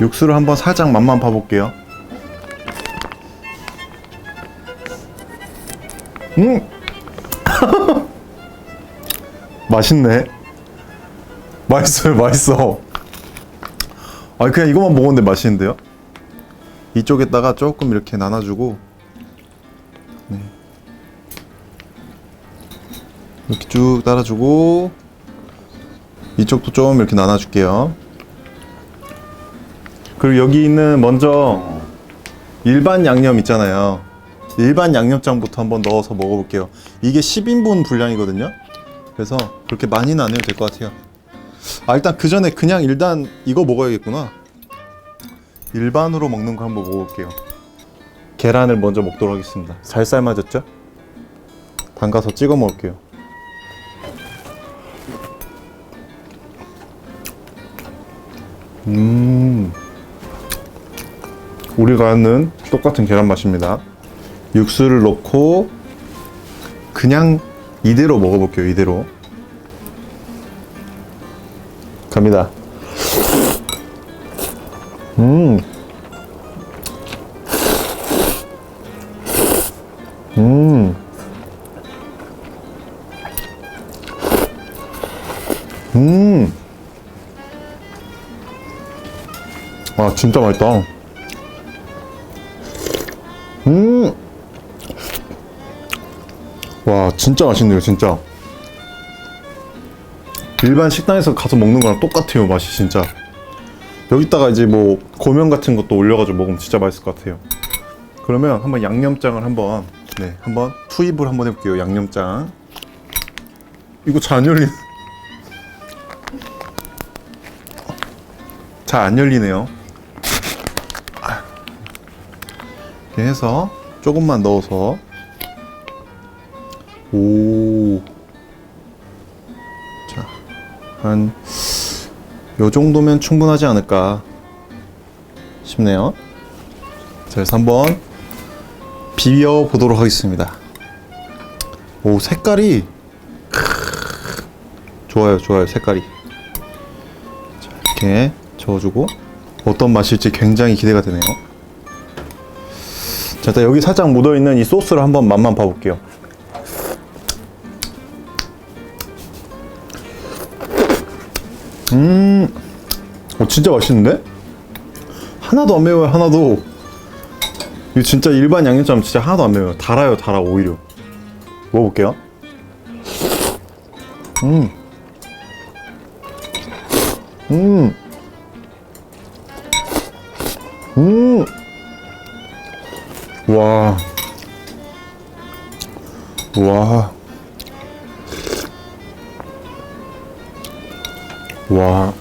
육수를 한번 살짝 맛만 봐볼게요. 음! 맛있네. 맛있어요, 맛있어. 아, 그냥 이것만 먹었는데 맛있는데요? 이쪽에다가 조금 이렇게 나눠주고, 네. 이렇게 쭉 따라주고, 이쪽도 좀 이렇게 나눠줄게요. 그리고 여기 있는 먼저 일반 양념 있잖아요. 일반 양념장부터 한번 넣어서 먹어볼게요. 이게 10인분 분량이거든요. 그래서 그렇게 많이는 안 해도 될 것 같아요. 아 일단 그 전에 그냥 일단 이거 먹어야겠구나. 일반으로 먹는 거 한번 먹어볼게요. 계란을 먼저 먹도록 하겠습니다. 잘 삶아졌죠? 담가서 찍어 먹을게요. 음. 우리가 아는 똑같은 계란 맛입니다. 육수를 넣고 그냥 이대로 먹어볼게요. 이대로 갑니다. 음, 음, 음. 아 진짜 맛있다. 음. 와, 진짜 맛있네요, 진짜. 일반 식당에서 가서 먹는 거랑 똑같아요, 맛이 진짜. 여기다가 이제 뭐 고명 같은 것도 올려가지고 먹으면 진짜 맛있을 것 같아요. 그러면 한번 양념장을 한번 네, 한번 투입을 한번 해볼게요, 양념장. 이거 잘 안 열리. 잘 안 열리네요. 이렇게 해서 조금만 넣어서 오. 자, 한, 요 정도면 충분하지 않을까 싶네요. 자, 그래서 한번 비벼 보도록 하겠습니다. 오, 색깔이, 좋아요, 좋아요, 색깔이. 자, 이렇게 저어주고, 어떤 맛일지 굉장히 기대가 되네요. 자, 일단 여기 살짝 묻어있는 이 소스를 한번 맛만 봐볼게요. 음, 어, 진짜 맛있는데? 하나도 안 매워요, 하나도. 이거 진짜 일반 양념장 진짜 하나도 안 매워요. 달아요, 달아, 오히려. 먹어볼게요. 음. 음. 음. 와. 와. 와.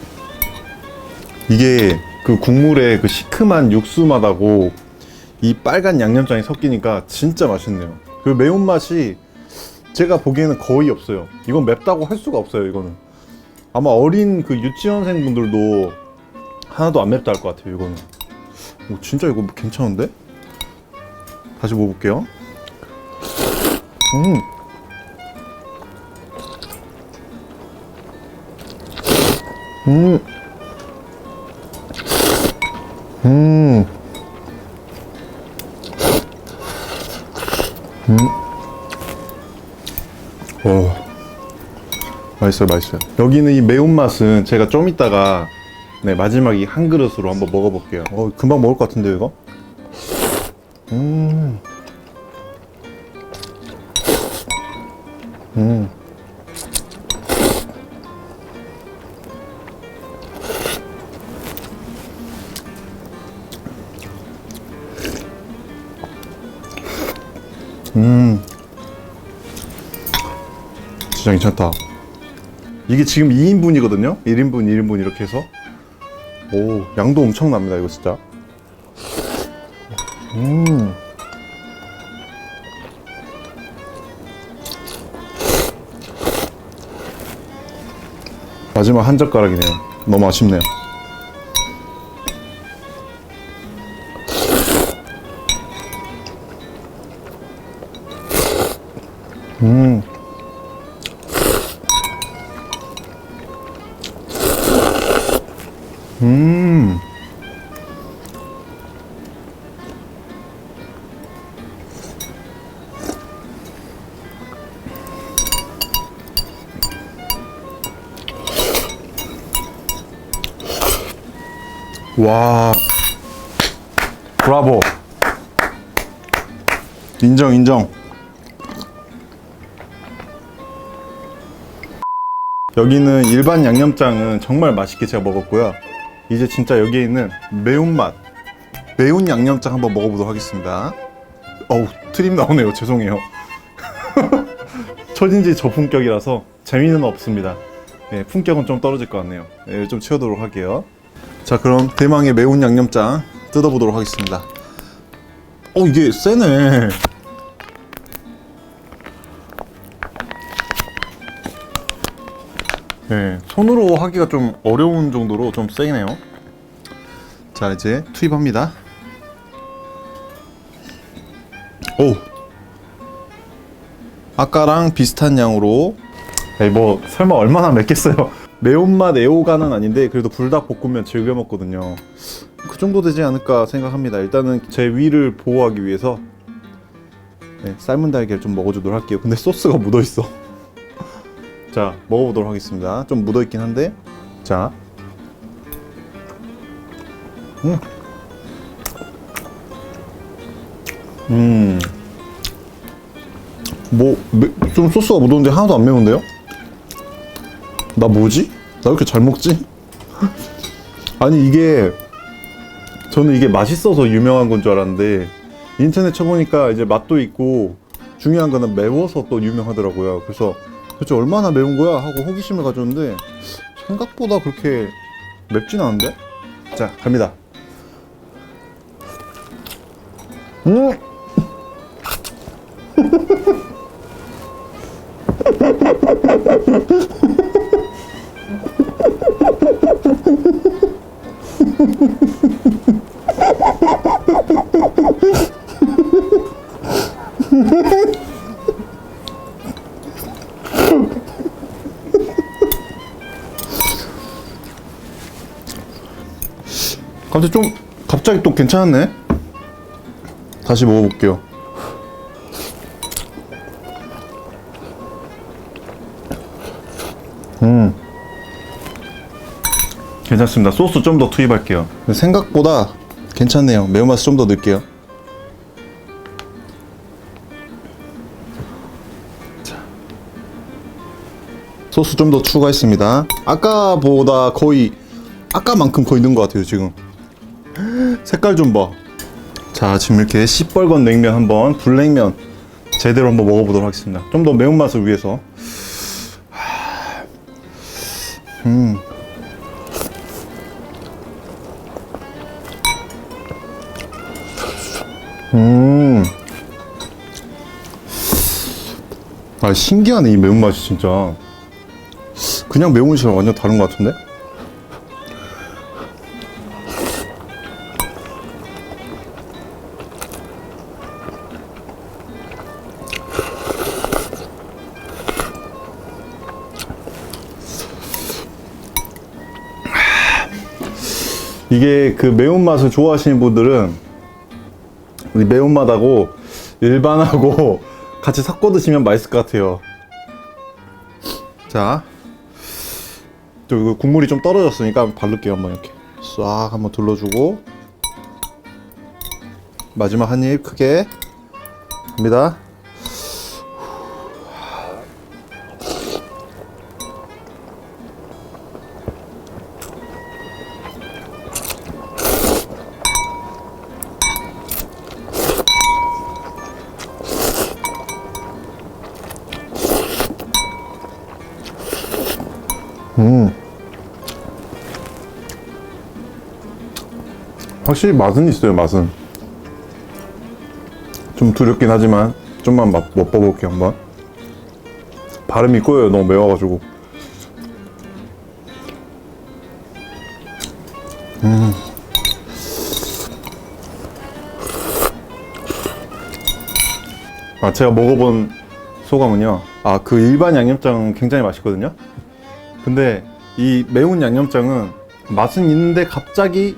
이게 그 국물에 그 시큼한 육수 맛하고 이 빨간 양념장이 섞이니까 진짜 맛있네요. 그 매운맛이 제가 보기에는 거의 없어요. 이건 맵다고 할 수가 없어요, 이거는. 아마 어린 그 유치원생 분들도 하나도 안 맵다 할 것 같아요, 이거는. 오, 진짜 이거 괜찮은데? 다시 먹어볼게요. 음. 음. 음. 음. 오. 맛있어요, 맛있어요. 여기는 이 매운맛은 제가 좀 이따가 네, 마지막에 한 그릇으로 한번 먹어볼게요. 어, 금방 먹을 것 같은데요, 이거? 음. 음. 음. 진짜 괜찮다. 이게 지금 2인분이거든요? 1인분, 1인분 이렇게 해서. 오, 양도 엄청납니다, 이거 진짜. 음. 마지막 한 젓가락이네요. 너무 아쉽네요. 음. 음. 와. 브라보. 인정, 인정. 여기는 일반 양념장은 정말 맛있게 제가 먹었고요. 이제 진짜 여기에 있는 매운맛, 매운 양념장 한번 먹어보도록 하겠습니다. 어우, 트림 나오네요. 죄송해요. 초진지 저품격이라서 재미는 없습니다. 예, 품격은 좀 떨어질 것 같네요. 예, 좀 치워도록 할게요. 자, 그럼 대망의 매운 양념장 뜯어보도록 하겠습니다. 어, 이게 세네. 네, 손으로 하기가 좀 어려운 정도로 좀 세네요. 자, 이제 투입합니다. 오! 아까랑 비슷한 양으로 에이, 뭐 설마 얼마나 맵겠어요. 매운맛 애호가는 아닌데 그래도 불닭볶음면 즐겨 먹거든요. 그 정도 되지 않을까 생각합니다. 일단은 제 위를 보호하기 위해서 네, 삶은 달걀 좀 먹어주도록 할게요. 근데 소스가 묻어 있어. 자 먹어보도록 하겠습니다. 좀 묻어 있긴 한데 자. 음. 음. 뭐, 매- 좀 소스가 묻었는데 하나도 안 매운데요? 나 뭐지? 나 왜 이렇게 잘 먹지? 아니, 이게, 저는 이게 맛있어서 유명한 건 줄 알았는데, 인터넷 쳐보니까 이제 맛도 있고, 중요한 거는 매워서 또 유명하더라고요. 그래서, 도대체 얼마나 매운 거야? 하고 호기심을 가졌는데, 생각보다 그렇게 맵진 않은데? 자, 갑니다. 음! 갑자기 좀 갑자기 또 괜찮았네. 다시 먹어볼게요. 음, 괜찮습니다. 소스 좀 더 투입할게요. 생각보다 괜찮네요. 매운맛 좀더 넣을게요. 자. 소스 좀 더 추가했습니다. 아까보다 거의 아까만큼 거의 넣은 것 같아요 지금. 색깔 좀 봐. 자, 지금 이렇게 시뻘건 냉면 한번 불냉면 제대로 한번 먹어보도록 하겠습니다. 좀 더 매운맛을 위해서. 하, 음. 음. 아, 신기하네, 이 매운맛이 진짜. 그냥 매운 것이랑 완전 다른 것 같은데? 이게 그 매운맛을 좋아하시는 분들은 이 매운맛하고 일반하고 같이 섞어 드시면 맛있을 것 같아요. 자, 국물이 좀 떨어졌으니까 바를게요. 한번 이렇게 싹 한번 둘러주고 마지막 한 입 크게 갑니다. 확실히 맛은 있어요, 맛은. 좀 두렵긴 하지만, 좀만 맛, 맛봐볼게요, 한번. 발음이 꼬여요, 너무 매워가지고. 음. 아, 제가 먹어본 소감은요. 아, 그 일반 양념장은 굉장히 맛있거든요. 근데 이 매운 양념장은 맛은 있는데 갑자기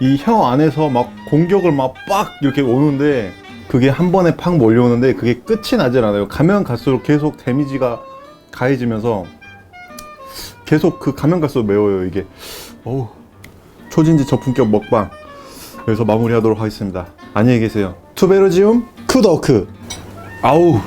이 혀 안에서 막 공격을 막 빡 이렇게 오는데 그게 한 번에 팍 몰려오는데 그게 끝이 나질 않아요. 가면 갈수록 계속 데미지가 가해지면서 계속 그 가면 갈수록 매워요 이게. 어우 초진지 저품격 먹방 여기서 마무리하도록 하겠습니다. 안녕히 계세요. 투베르지움 쿠더크. 아우